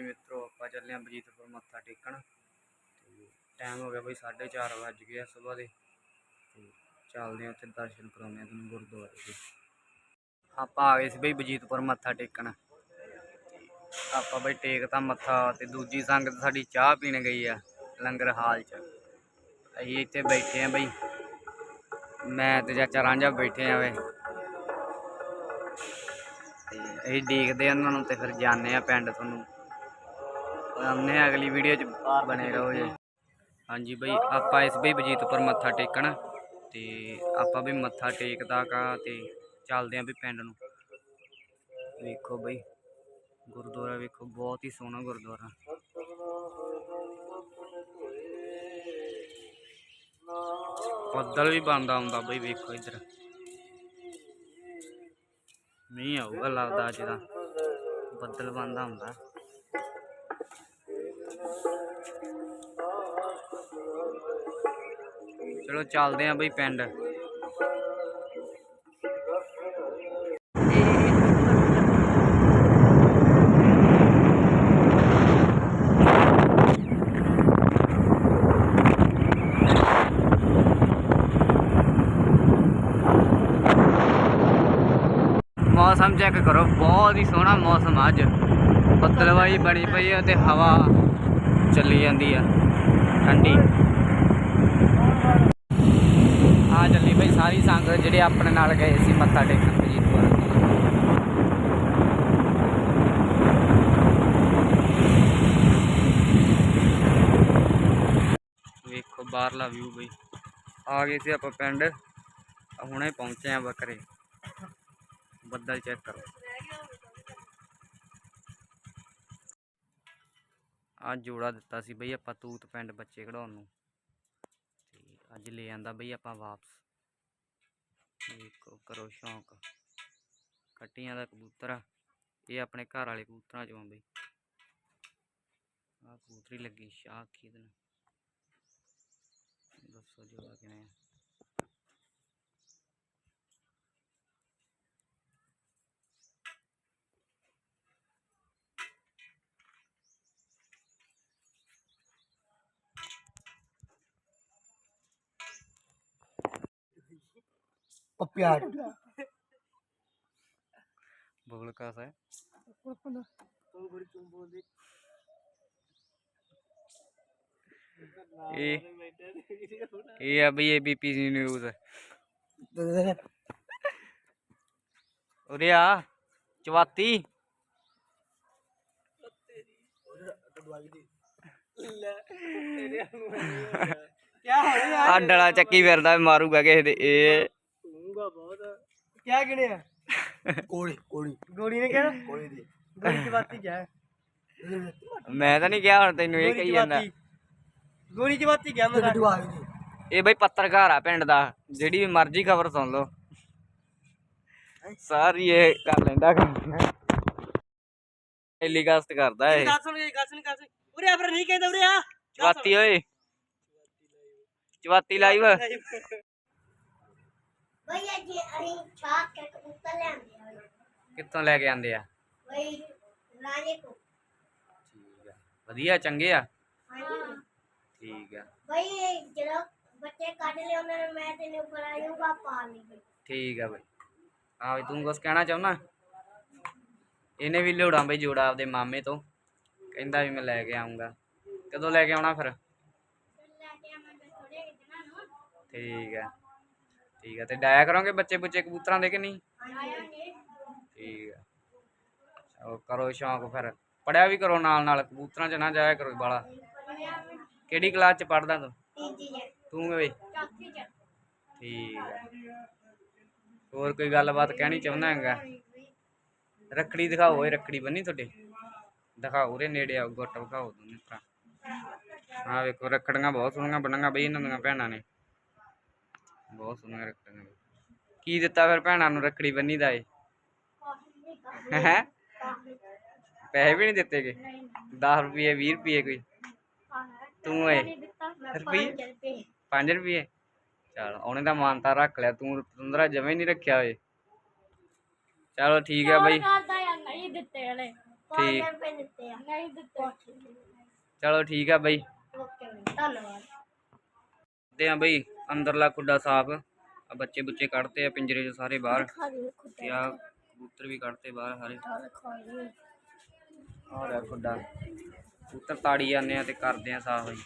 ਹਾਂਜੀ ਮਿੱਤਰੋ, ਆਪਾਂ ਚੱਲੇ ਆਂ ਬਜੀਤਪੁਰ ਮੱਥਾ ਟੇਕਣ। ਤੇ ਟਾਈਮ ਹੋ ਗਿਆ ਬਈ 4:30 ਵੱਜ ਗਏ ਆ ਸਵੇਰ ਦੇ। ਤੇ ਚੱਲਦੇ ਆਂ ਉੱਥੇ ਦਰਸ਼ਨ ਕਰਾਉਂਦੇ ਆਂ ਤੁਹਾਨੂੰ ਗੁਰਦੁਆਰੇ ਦੇ। ਆਪਾਂ ਆ ਗਏ ਸੀ ਬਈ ਬਜੀਤਪੁਰ ਮੱਥਾ ਟੇਕਣ। ਆਪਾਂ ਬਈ ਟੇਕਤਾ ਮੱਥਾ ਤੇ ਦੂਜੀ ਸੰਗਤ ਸਾਡੀ ਚਾਹ ਪੀਣ ਗਈ ਆ ਲੰਗਰ ਹਾਲ 'ਚ। ਅਸੀਂ ਇੱਥੇ ਬੈਠੇ ਆਂ ਬਈ। ਮੈਂ ਤੇ ਚਾਚਾ ਰਾਂਝਾ ਬੈਠੇ ਆਂ ਵੇ। ਤੇ ਅਸੀਂ ਦੇਖਦੇ ਆ ਉਹਨਾਂ ਨੂੰ ਤੇ ਫਿਰ ਜਾਂਦੇ ਆ ਪਿੰਡ ਤੁਹਾਨੂੰ। ਆਉਂਦੇ ਆ ਅਗਲੀ ਵੀਡੀਓ 'ਚ, ਬਣੇ ਰਹੋ ਜੀ। ਹਾਂਜੀ ਬਈ, ਆਪਾਂ ਇਸ ਬਈ ਬਜੀਤਪੁਰ ਮੱਥਾ ਟੇਕਣ। ਤੇ ਆਪਾਂ ਵੀ ਮੱਥਾ ਟੇਕਦਾ ਕਾ ਤੇ ਚੱਲਦੇ ਆ ਵੀ ਪਿੰਡ ਨੂੰ। ਵੇਖੋ ਬਈ, ਗੁਰਦੁਆਰਾ ਵੇਖੋ, ਬਹੁਤ ਹੀ ਸੋਹਣਾ ਗੁਰਦੁਆਰਾ। ਬੱਦਲ ਵੀ ਬਣਦਾ ਹੁੰਦਾ ਬਈ, ਵੇਖੋ ਇੱਧਰ। ਮੀਂਹ ਆਊਗਾ, ਲੱਗਦਾ ਅੱਜ ਦਾ। ਬੱਦਲ ਬਣਦਾ ਹੁੰਦਾ। ਚਲੋ ਚੱਲਦੇ ਆਂ ਬਈ ਪਿੰਡ। ਮੌਸਮ ਚੈੱਕ ਕਰੋ, ਬਹੁਤ ਹੀ ਸੋਹਣਾ ਮੌਸਮ ਆ ਅੱਜ। ਬੱਦਲਵਾਈ ਬਣੀ ਪਈ ਹੈ ਤੇ ਹਵਾ ਚੱਲੀ ਜਾਂਦੀ ਆ। ਠੰਡੀ ਆ ਚੱਲੀ ਬਈ ਸਾਰੀ ਸੰਗਤ ਜਿਹੜੇ ਆਪਣੇ ਨਾਲ ਗਏ ਸੀ ਮੱਥਾ ਟੇਕਣ ਬਜੀਤਪੁਰ ਵੇਖੋ ਬਾਹਰਲਾ ਵਿਊ ਬਈ। ਆ ਗਏ ਸੀ ਆਪਾਂ ਪਿੰਡ। ਹੁਣੇ ਪਹੁੰਚੇ ਆ ਬੱਕਰੇ। ਬੱਦਲ ਚੈੱਕ ਕਰੋ। ਆ ਜੋੜਾ ਦਿੱਤਾ ਸੀ ਬਈ ਆਪਾਂ ਤੂਤ ਪਿੰਡ ਬੱਚੇ ਕਢਾਉਣ ਨੂੰ। ਤੇ ਅੱਜ ਲੈ ਆਂਦਾ ਬਈ ਆਪਾਂ ਵਾਪਸ। ਵੇਖੋ ਕਰੋ ਸ਼ੌਂਕ ਕੱਟੀਆਂ ਦਾ ਕਬੂਤਰ ਆ ਇਹ ਆਪਣੇ ਘਰ ਵਾਲੇ ਕਬੂਤਰਾਂ ਚੋਂ ਆ ਬਈ ਆ ਕਬੂਤਰੀ ਲੱਗੀ ਸ਼ਾਹ ਕੀ ਦਿਨ ਦੱਸੋ ਜੋੜਾ ਕਿਵੇਂ ਆ पप्पिया ਬੋਲ ਕਾਸਾ ਹੈ ਇਹ ਇਹ ਆ ਬਈ ਏਬੀਪੀ ਨਿਊਜ਼ ਉਰੇ ਆ ਚਵਾਤੀ क्या हो रहा ਆ ਡਲਾ ਚੱਕੀ ਫਿਰਦਾ ਮਾਰੂਗਾ ਕਿਸੇ ਦੇ ਇਹ ਡੂੰਗਾ ਬਹੁਤ। ਕਿਆ ਗਿਣਿਆ ਕੋੜੀ ਕੋੜੀ ਗੋਲੀ। ਨੇ ਕਿਹਾ? ਕੋੜੀ ਦੀ। ਗੋਲੀ ਜਵਾਤੀ ਗਿਆ ਮੈਂ ਤਾਂ ਨਹੀਂ ਕਿਹਾ ਹੁਣ ਤੈਨੂੰ ਇਹ ਕਹੀ ਜਾਂਦਾ। ਗੋਲੀ ਜਵਾਤੀ ਗਿਆ ਮੈਂ ਡੁਆ ਗਈ ਇਹ ਬਈ ਪੱਤਰਕਾਰ ਆ ਪਿੰਡ ਦਾ ਜਿਹੜੀ ਮਰਜ਼ੀ ਖਬਰ ਸੁਣ ਲਓ। ਸਾਰੀ ਇਹ ਕਰ ਲੈਂਦਾ। ਟੈਲੀਕਾਸਟ ਕਰਦਾ ਇਹ। ਦੱਸ ਸੁਣ ਕੇ ਗੱਲ ਸੁਣ ਉਰੇ ਆ ਫਿਰ ਨਹੀਂ ਕਹਿੰਦਾ ਉਰੇ ਆ। ਜਵਾਤੀ ਓਏ। ਚਵਾਤੀ ਲਾਈਵ। ਭਈਆ ਜੀ ਅਸੀਂ ਛਾਕ ਕੇ ਕਬੂਤਰ ਲੈਂਦੇ ਆ। ਕਿੱਥੋਂ ਲੈ ਕੇ ਆਂਦੇ ਆ? ਬਈ ਰਾਜੇ ਕੋ ਠੀਕ ਆ। ਵਧੀਆ ਚੰਗੇ ਆ? ਹਾਂਜੀ। ਠੀਕ ਆ। ਬਈ ਜਦੋਂ ਬੱਚੇ ਕੱਢ ਲਏ ਉਹਨਾਂ ਨੇ ਮੈਂ ਤੈਨੂੰ ਬੁਲਾਇਆਗਾ ਪਾਣੀ ਬਈ। ਠੀਕ ਆ ਬਈ। ਹਾਂ ਬਈ ਤੂੰ ਕੁਛ ਕਹਿਣਾ ਚਾਹੁੰਦਾ? ਇਹਨੇ ਵੀ ਲਿਉੜਾਂ ਬਈ ਜੋੜਾ ਆਪਦੇ ਮਾਮੇ ਤੋਂ। ਕਹਿੰਦਾ ਵੀ ਮੈਂ ਲੈ ਕੇ ਆਉਂਗਾ ਕਦੋਂ ਲੈ ਕੇ ਆਉਣਾ ਫਿਰ? ਲੈ ਕੇ ਆਵਾਂਗੇ ਥੋੜੇ ਦਿਨਾਂ ਨੂੰ। ਠੀਕ ਆ। ਠੀਕ ਆ ਤੇ ਡਾਇਆ ਕਰੋਗੇ ਬੱਚੇ ਬੁੱਚੇ ਕਬੂਤਰਾਂ ਦੇ ਕਿ ਨਹੀਂ? ਠੀਕ ਆ। ਚਲੋ ਕਰੋ ਸ਼ੌਂਕ ਫਿਰ। ਪੜਿਆ ਵੀ ਕਰੋ ਨਾਲ ਨਾਲ ਕਬੂਤਰਾਂ 'ਚ ਨਾ ਜਾਇਆ ਕਰੋ ਬਾਲਾ। ਕਿਹੜੀ ਕਲਾਸ 'ਚ ਪੜਦਾ ਤੂੰ? ਤੂੰ ਵੇ। ਠੀਕ ਆ। ਹੋਰ ਕੋਈ ਗੱਲਬਾਤ ਕਹਿਣੀ ਚਾਹੁੰਦਾ ਹੈਗਾ? ਰੱਖੜੀ ਦਿਖਾਓ ਓਏ ਰੱਖੜੀ ਬੰਨੀ ਤੁਹਾਡੇ? ਦਿਖਾਓ ਰੇ ਨੇੜੇ ਆਓ ਗੁੱਟ ਵਿਖਾਓ ਦੋਨੇ ਭਰਾ। ਆਹ ਵੇਖੋ ਰੱਖੜੀਆਂ ਬਹੁਤ ਸੋਹਣੀਆਂ ਬਣਾਂਗਾ ਬਈ ਇਹਨਾਂ ਦੀਆਂ ਭੈਣਾਂ ਨੇ। ਬਹੁਤ ਸੋਹਣੀਆਂ ਰੱਖੜੀਆਂ ਕੀ ਦਿੱਤਾ ਫਿਰ ਭੈਣਾਂ ਨੂੰ ਰੱਖੜੀ ਬੰਨੀ ਦਾ ਏ ਹੈ? ਪੈਸੇ ਵੀ ਨਹੀਂ ਦਿੱਤੇਗੇ 10 ਰੁਪਏ 20 ਰੁਪਏ ਕੋਈ? ਤੂੰ ਏ ਰੁਪਈਏ? 5 ਰੁਪਏ ਚਲ ਉਹਨੇ ਤਾਂ ਮਾਨਤਾ ਰੱਖ ਲਿਆ। ਤੂੰ ਤੰਦਰਾ ਜਮੇ ਨਹੀਂ ਰੱਖਿਆ ਓਏ ਚਲੋ ਠੀਕ ਹੈ ਬਈ। ਕਰਦਾ ਯਾਰ ਨਹੀਂ ਦਿੱਤੇ ਹਲੇ ਠੀਕ। ਰੁਪਏ ਦਿੱਤੇ ਆ ਨਹੀਂ ਦਿੱਤੇ ਚਲੋ ਠੀਕ ਆ ਬਈ। ਓਕੇ ਧੰਨਵਾਦ। ਤੇ ਆ ਬਈ। ਅੰਦਰਲਾ ਖੁੱਡਾ ਸਾਫ਼ ਆ ਬੱਚੇ ਬੁੱਚੇ ਕੱਢਤੇ ਆ ਪਿੰਜਰੇ ਚੋਂ ਸਾਰੇ ਬਾਹਰ। ਤੇ ਆ ਕਬੂਤਰ ਵੀ ਕੱਢਤੇ ਬਾਹਰ ਸਾਰੇ। ਆ ਰਿਹਾ ਖੁੱਡਾ ਕਬੂਤਰ ਤਾੜੀ ਜਾਂਦੇ ਆ ਤੇ ਕਰਦੇ ਆ ਸਾਫ਼ ਬਈ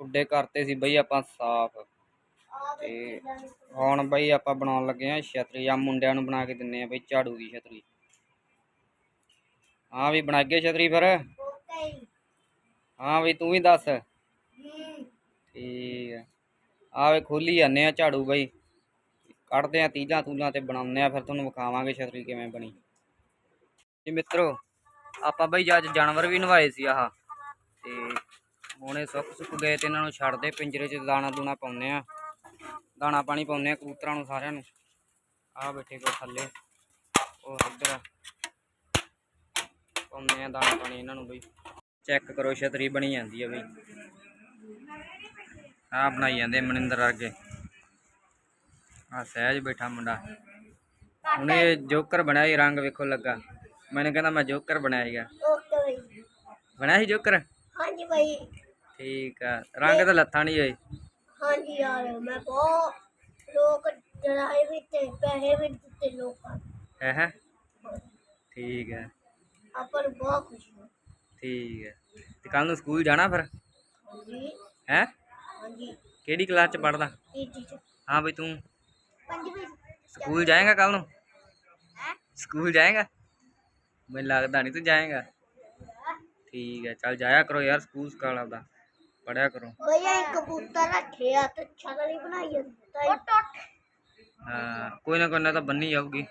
ਖੁੱਡੇ ਕਰਤੇ ਸੀ ਬਈ ਆਪਾਂ ਸਾਫ਼। ਤੇ ਹੁਣ ਬਈ ਆਪਾਂ ਬਣਾਉਣ ਲੱਗੇ ਆ ਛਤਰੀ ਆ ਮੁੰਡਿਆਂ ਨੂੰ ਬਣਾ ਕੇ ਦਿੰਨੇ ਆ ਬਈ ਝਾੜੂ ਦੀ ਛਤਰੀ। ਹਾਂ ਵੀ ਬਣਾ ਕੇ ਛਤਰੀ ਫਿਰ। ਹਾਂ ਵੀ ਤੂੰ ਵੀ ਦੱਸ। ਠੀਕ ਆ। ਆ ਵੇ ਖੋਲੀ ਜਾਂਦੇ ਆ ਝਾੜੂ ਬਈ। ਕੱਢਦੇ ਆ ਤੀਜਾਂ ਤੂਜਾਂ ਤੇ ਬਣਾਉਂਦੇ ਆ, ਫਿਰ ਤੁਹਾਨੂੰ ਵਿਖਾਵਾਂਗੇ ਛਤਰੀ ਕਿਵੇਂ ਬਣੀ। ਜੀ ਮਿੱਤਰੋ, ਆਪਾਂ ਬਈ ਅੱਜ ਜਾਨਵਰ ਵੀ ਨਵਾਏ ਸੀ ਆਹ। ਤੇ ਹੁਣ ਇਹ ਸੁੱਕ ਸੁੱਕ ਗਏ ਤੇ ਇਹਨਾਂ ਨੂੰ ਛੱਡਦੇ, ਪਿੰਜਰੇ 'ਚ ਦਾਣਾ ਦੂਣਾ ਪਾਉਂਦੇ ਆ। ਦਾਣਾ ਪਾਣੀ ਪਾਉਂਦੇ ਆ ਕਬੂਤਰਾਂ ਨੂੰ ਸਾਰਿਆਂ ਨੂੰ। ਆ ਬੈਠੇ ਕੋ ਥੱਲੇ। ਉਹ ਇੱਧਰ ਪਾਉਂਦੇ ਆ ਦਾਣਾ ਪਾਣੀ ਇਹਨਾਂ ਨੂੰ ਬਈ। ਚੈੱਕ ਕਰੋ ਛਤਰੀ ਬਣੀ ਜਾਂਦੀ ਆ ਬਈ। ਆ ਬਣਾਈ ਜਾਂਦੇ ਮਨਿੰਦਰ ਵਰਗੇ। ਆ ਸਹਿਜ ਬੈਠਾ ਮੁੰਡਾ। ਹੁਣ ਇਹ ਜੋਕਰ ਬਣਾਇਆ ਰੰਗ ਵੇਖੋ ਲੱਗਾ। ਮੈਨੂੰ ਕਹਿੰਦਾ ਮੈਂ ਜੋਕਰ ਬਣਾਇਆ ਓਕੇ ਬਈ। ਬਣਾਇਆ ਸੀ ਜੋਕਰ? ਹਾਂਜੀ ਬਈ। ਠੀਕ ਆ। ਰੰਗ ਤਾਂ ਲੱਥਾ ਨਹੀਂ ਹੋਏ। ਹਾਂਜੀ ਯਾਰ ਮੈਂ ਬਹੁਤ ਲੋਕ ਡਰਾਏ ਵੀ ਤੇ ਪੈਸੇ ਵੀ ਦਿੱਤੇ ਲੋਕਾਂ। ਹੈ ਹੈ। ਠੀਕ ਹੈ ਆਪਾਂ ਨੂੰ ਬਹੁਤ ਖੁਸ਼ੀ ਹੋਈ ਠੀਕ ਹੈ। ਤੇ ਕੱਲ ਨੂੰ ਸਕੂਲ ਜਾਣਾ ਫਿਰ? ਜੀ ਹੈ? ਹਾਂਜੀ। ਕਿਹੜੀ ਕਲਾਸ ਚ ਪੜਦਾ ਤੀਜੀ ਚ। ਹਾਂ ਬਈ ਤੂੰ। ਪੰਜਵੀਂ ਸਕੂਲ ਜਾਏਗਾ ਕੱਲ ਨੂੰ? ਹੈ? ਸਕੂਲ ਜਾਏਗਾ? ਮੈਨੂੰ ਲੱਗਦਾ ਨਹੀਂ ਤੂੰ ਜਾਏਗਾ। ਠੀਕ ਹੈ ਚੱਲ ਜਾਇਆ ਕਰੋ ਯਾਰ ਸਕੂਲ ਸਕਾਲ ਆਪਦਾ। ਪੜਿਆ ਕਰੋ। ਭਈਆ ਇੱਕ ਕਬੂਤਰ ਰੱਖਿਆ ਤੇ ਛਤਰੀ ਬਣਾਈ ਉੱਟ ਹਾਂ ਕੋਈ ਨਾ ਕੋਈ ਨਾ ਤਾਂ ਬੰਨੀ ਜਾਊਗੀ।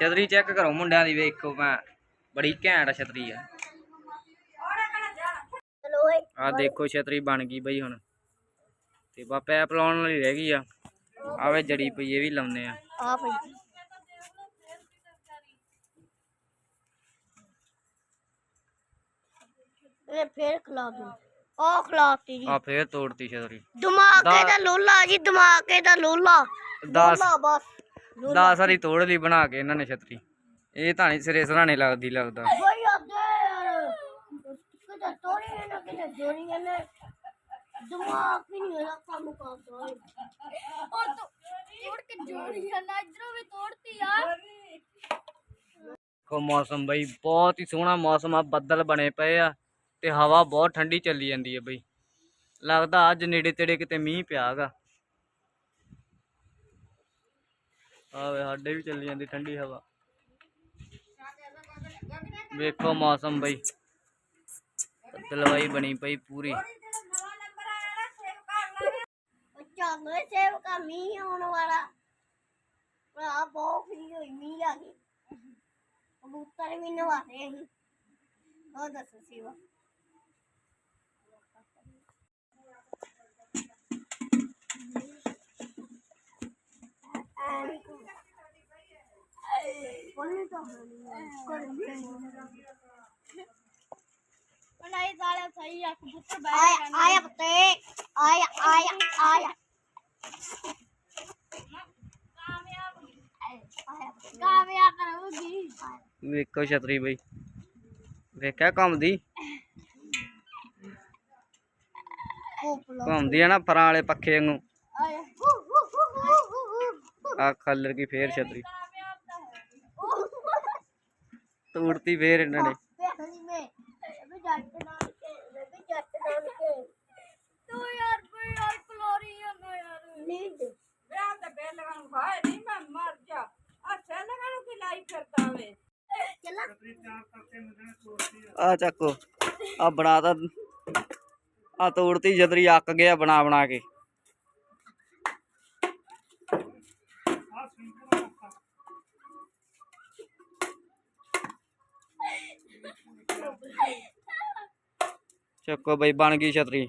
ਛਤਰੀ ਚੈੱਕ ਕਰੋ ਮੁੰਡਿਆਂ ਦੀ ਵੇਖੋ ਮੈਂ ਬੜੀ ਘੈਂਟ ਛਤਰੀ ਆ ਚਲੋ ਓਏ ਆ ਦੇਖੋ ਛਤਰੀ ਬਣ ਗਈ ਬਈ ਹੁਣ ਤੇ ਬਾ ਪੈਪ ਲਾਉਣ ਵਾਲੀ ਰਹਿ ਗਈ ਆ ਆਵੇ ਜੜੀ ਪਈ ਇਹ ਵੀ ਲਾਉਨੇ ਆ ਆ ਭਈ ਇਹ ਫੇਰ ਖਲਾ ਦੂੰ ਉਹ ਖਲਾਤੀ ਜੀ ਆ ਫੇਰ ਤੋੜਤੀ ਛਤਰੀ ਦਿਮਾਗੇ ਦਾ- ਦਾ ਲੋਲਾ ਜੀ ਦਿਮਾਗੇ ਦਾ ਲੋਲਾ 10 ਲੋਲਾ ਬਸ 10 ਵਾਰੀ ਤੋੜ ਲਈ ਬਣਾ ਕੇ ਇਹਨਾਂ ਨੇ ਛਤਰੀ। ਇਹ ਤਾਂ ਨਹੀਂ ਸਿਰੇ ਸਰਾਣੇ ਲੱਗਦੀ ਲੱਗਦਾ। ਬਈ ਅੱਗੇ ਯਾਰ। ਕਿਤੇ ਤੋੜੀ ਨਾ ਕਿਤੇ ਜੋੜੀ ਨਾ ਦਿਮਾਗ ਵੀ ਨਹੀਂ ਇਹਦਾ ਕੰਮ ਕਰਦਾ ਓਏ ਔਰ ਤੂੰ ਤੋੜ ਕੇ ਜੋੜੀ ਹੈ ਨਾ ਇਧਰੋਂ ਵੀ ਤੋੜਤੀ ਯਾਰ ਦੇਖੋ ਮੌਸਮ ਬਈ ਬਹੁਤ ਹੀ ਸੋਹਣਾ ਮੌਸਮ ਆ ਬੱਦਲ ਬਣੇ ਪਏ ਆ ਤੇ ਹਵਾ ਬਹੁਤ ਠੰਡੀ ਚੱਲੀ ਜਾਂਦੀ ਹੈ ਬਈ। ਲੱਗਦਾ ਅੱਜ ਨੇੜੇ ਤੇੜੇ ਕਿਤੇ ਮੀਂਹ ਪਿਆਗਾ ਆਵੇ, ਸਾਡੇ ਵੀ ਚੱਲੀ ਜਾਂਦੀ ਠੰਡੀ ਹਵਾ। ਵੇਖੋ ਮੌਸਮ ਬਈ। ਬੱਦਲਵਾਈ ਬਣੀ ਪਈ ਪੂਰੀ। ਉਹ ਚੱਲ ਓਏ ਸੇਵਕਾ ਮੀਂਹ ਆਉਣ ਵਾਲਾ। ਆ ਬਹੁਤ ਫਰੀ ਹੋਈ ਮੀਂਹ ਆ ਗਈ। ਕਬੂਤਰ ਵੀ ਨਵਾਦੇ ਅਸੀਂ। ਉਹ ਦੱਸ ਸੇਵਾ। ਬੋਲਨੇ ਤਾਂ ਨਹੀਂ ਸਾਲੇ ਸਹੀ ਆ ਕਬੂਤਰ ਬੈਠ ਆਇਆ ਆਇਆ ਪੁੱਤੇ ਆਇਆ ਕਾਮਯਾਬ ਕਰੂਗੀ ਵੇਖੋ ਛਤਰੀ ਬਈ। ਵੇਖਿਆ ਘੁੰਮਦੀ ਕੋਪਲਾ ਘੁੰਮਦੀ ਆ ਨਾ ਫਰਾਂ ਵਾਲੇ ਪੱਖੇ ਵਾਂਗੂ। ਆਇਆ ਆ ਖੱਲਰ ਕੀ ਫੇਰ ਛਤਰੀ। ਤੋੜਤੀ ਫੇਰ ਇਹਨਾਂ ਨੇ। ਬੇਹਲੀ ਮੇ ਬੇ ਜੱਟ ਨਾਲ ਕੇ ਆ ਚੱਕੋ, ਆ ਬਣਾਤਾ, ਆ ਤੋੜਤੀ ਛਤਰੀ ਅੱਕ ਗਿਆ ਬਣਾ ਬਣਾ ਕੇ। ਚੱਕੋ ਬਈ ਬਣ ਗਈ ਛਤਰੀ।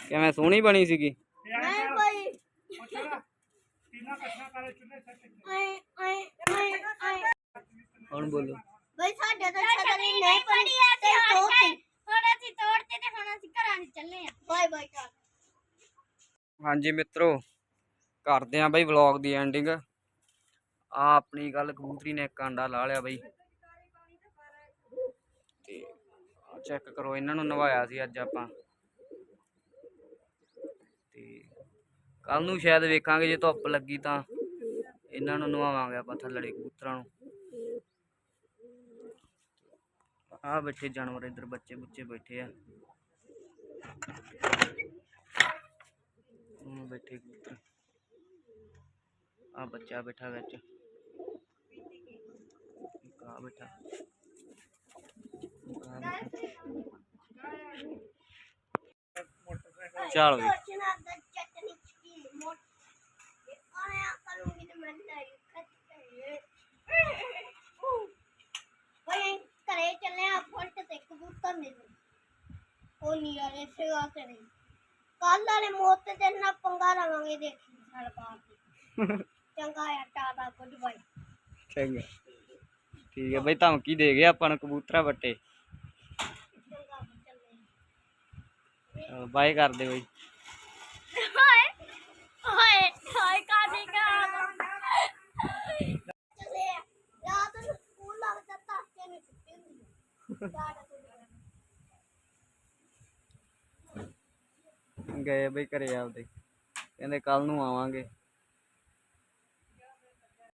ਕਿਵੇਂ ਸੋਹਣੀ ਬਣੀ ਸੀਗੀ? ਨਹੀਂ ਭਾਈ ਆਏ ਆਏ ਆਏ ਆਏ ਹੁਣ ਬੋਲੋ? ਬਈ ਸਾਡੇ ਤਾਂ ਛਤਰੀ ਨਹੀਂ ਪੜੀ ਤੇ ਤੋੜਤੀ। ਹੁਣ ਅਸੀਂ ਤੋੜਤੇ ਤੇ ਹੁਣ ਅਸੀਂ ਘਰਾਂ ਨੂੰ ਚੱਲੇ ਆ। ਬਾਏ ਬਾਏ ਹਾਂਜੀ ਮਿੱਤਰੋ ਕਰਦੇ ਆਂ ਬਈ ਵਲੌਗ ਦੀ ਐਂਡਿੰਗ ਆ ਆਪਣੀ ਗੱਲ ਕਬੂਤਰੀ ਨੇ ਇੱਕ ਆਂਡਾ ਲਾ ਲਿਆ ਬਈ ਤੇ ਚੈੱਕ ਕਰੋ, ਇਹਨਾਂ ਨੂੰ ਨਵਾਇਆ ਸੀ ਅੱਜ ਆਪਾਂ। ਤੇ ਕੱਲ ਨੂੰ ਸ਼ਾਇਦ ਵੇਖਾਂਗੇ, ਜੇ ਧੁੱਪ ਲੱਗੀ ਤਾਂ ਇਹਨਾਂ ਨੂੰ ਨਵਾਵਾਂਗੇ ਆਪਾਂ ਥੱਲੜੇ ਕਬੂਤਰਾਂ ਨੂੰ। ਆ ਬੈਠੇ ਜਾਨਵਰ ਇੱਧਰ, ਬੱਚੇ ਬੁੱਚੇ ਬੈਠੇ ਆ। ਉਹ ਬੈਠੇ ਕਬੂਤਰ। ਆ ਬੱਚਾ ਬੈਠਾ ਵਿੱਚ। ਆ ਬੈਠਾ। ਇੱਕ ਆਹ ਬੈਠਾ। ਚੱਲ ਵੀ ਸੋਚਣਾ ਦਾ ਚਟਨੀ ਕੀ ਮੋਟ ਆਣੇ ਕਰੂੰਗੀ ਤੇ ਮੈਂ ਲੈ ਖੱਤੇ ਓਏ ਘਰੇ ਚੱਲੇ ਆ ਫੁੱਟ ਤੇ ਕਬੂਤਰ ਨੇ ਉਹ ਨਹੀਂ ਆਲੇ ਸੇਵਾ ਕਰੇ ਕੱਲ ਵਾਲੇ ਮੋਤੇ ਤੇ ਨਾ ਪੰਗਾ ਲਵਾਂਗੇ ਦੇਖੀ ਸਾਲ ਬਾਅਦ ਚੰਗਾ ਆ ਟਾਟਾ ਗੁੱਡ ਬਾਈ ਚੰਗਾ ਠੀਕ ਹੈ ਬਈ ਧਮਕੀ ਦੇ ਗਏ ਆਪਾਂ ਨੂੰ ਕਬੂਤਰਾ ਵੱਟੇ ਚੰਗਾ ਚੱਲੇ ਬਾਏ ਕਰਦੇ ਬਈ ਹਾਏ ਹਾਏ ਹਾਏ ਕਾਦੀ ਕਾ ਚੱਲੇ ਆ। ਰਾਤ ਨੂੰ ਸਕੂਲ ਲੱਗਦਾ ਤਾਂ ਕਿ ਨਹੀਂ ਛੁੱਟੀ ਹੁੰਦੀ ਹੈ ਟਾਟਾ ਗੁੱਡ ਬਾਈ। ਗਏ ਬਈ ਘਰੇ ਆਪਦੇ। ਕਹਿੰਦੇ ਕੱਲ ਨੂੰ ਆਵਾਂਗੇ।